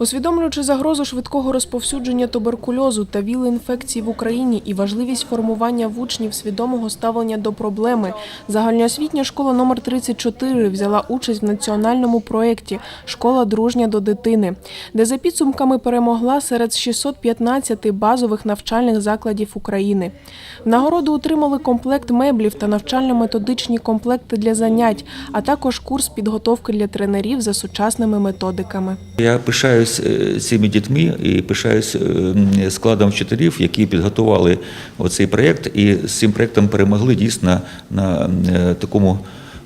Усвідомлюючи загрозу швидкого розповсюдження туберкульозу та ВІЛ-інфекцій в Україні і важливість формування в учнів свідомого ставлення до проблеми, загальноосвітня школа номер 34 взяла участь в національному проєкті Школа дружня до дитини, де за підсумками перемогла серед 615 базових навчальних закладів України. Нагороду отримали комплект меблів та навчально-методичні комплекти для занять, а також курс підготовки для тренерів за сучасними методиками. Я пишаюсь е, цими дітьми і пишаюсь е, складом вчителів, які підготували оцей проєкт, і з цим проєктом перемогли дійсно на е, такому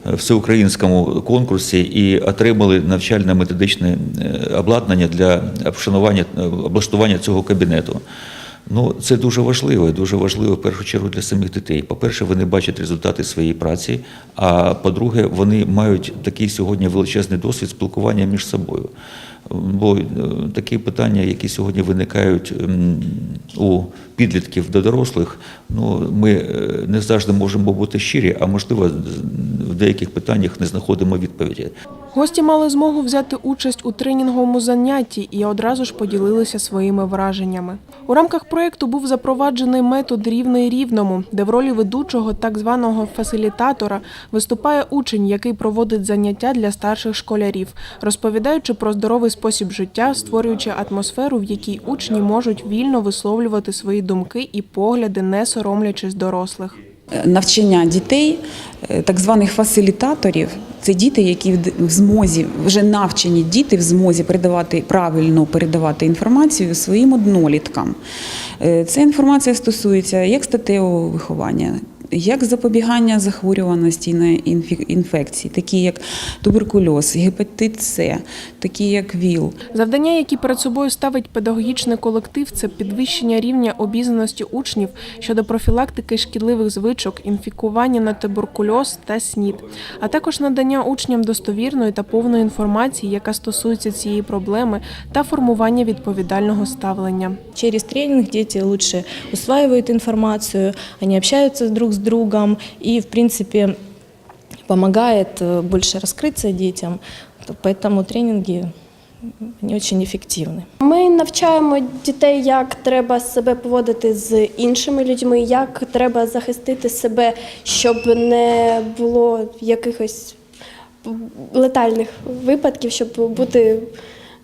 всеукраїнському конкурсі і отримали навчально-методичне обладнання для облаштування цього кабінету. Ну, це дуже важливо, і дуже важливо в першу чергу для самих дітей. По-перше, вони бачать результати своєї праці. А по-друге, вони мають такий сьогодні величезний досвід спілкування між собою. Бо е, такі питання, які сьогодні виникають у підлітків до дорослих, ну ми е, не завжди можемо бути щирі, а можливо, в деяких питаннях не знаходимо відповіді. Гості мали змогу взяти участь у тренінговому занятті і одразу ж поділилися своїми враженнями. У рамках проєкту був запроваджений метод рівний рівному, де в ролі ведучого так званого фасилітатора виступає учень, який проводить заняття для старших школярів, розповідаючи про здоровий спосіб життя, створюючи атмосферу, в якій учні можуть вільно висловлювати свої думки і погляди, не соромлячись дорослих. Навчання дітей, е, так званих фасилітаторів. Це діти, які в змозі вже навчені діти в змозі передавати правильно передавати інформацію своїм одноліткам. Е, Ця інформація стосується як статевого виховання. Як запобігання захворюваності на інфекції, такі як туберкульоз, гепатит С, такі як ВІЛ, Завдання, які перед собою ставить педагогічний колектив, це підвищення рівня обізнаності учнів щодо профілактики шкідливих звичок, інфікування на туберкульоз та СНІД, а також надання учням достовірної та повної інформації, яка стосується цієї проблеми, та формування відповідального ставлення. Через тренинг дети лучше усваивают информацию, они общаются друг с другом и, в принципе, помогает э, больше раскрыться детям. Поэтому тренинги они очень эффективны. Ми навчаємо дітей, як треба себе поводити з іншими людьми, як треба захистити себе, щоб не було якихось летальних випадків, щоб бути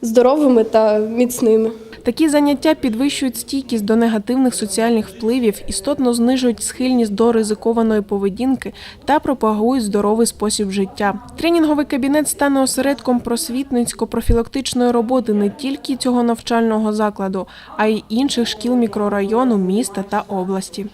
здоровими та міцними. Такі заняття підвищують стійкість до негативних соціальних впливів, істотно знижують схильність до ризикованої поведінки та пропагують здоровий спосіб життя. Тренінговий кабінет стане осередком просвітницько-профілактичної роботи не тільки цього навчального закладу, а й інших шкіл мікрорайону, міста та області.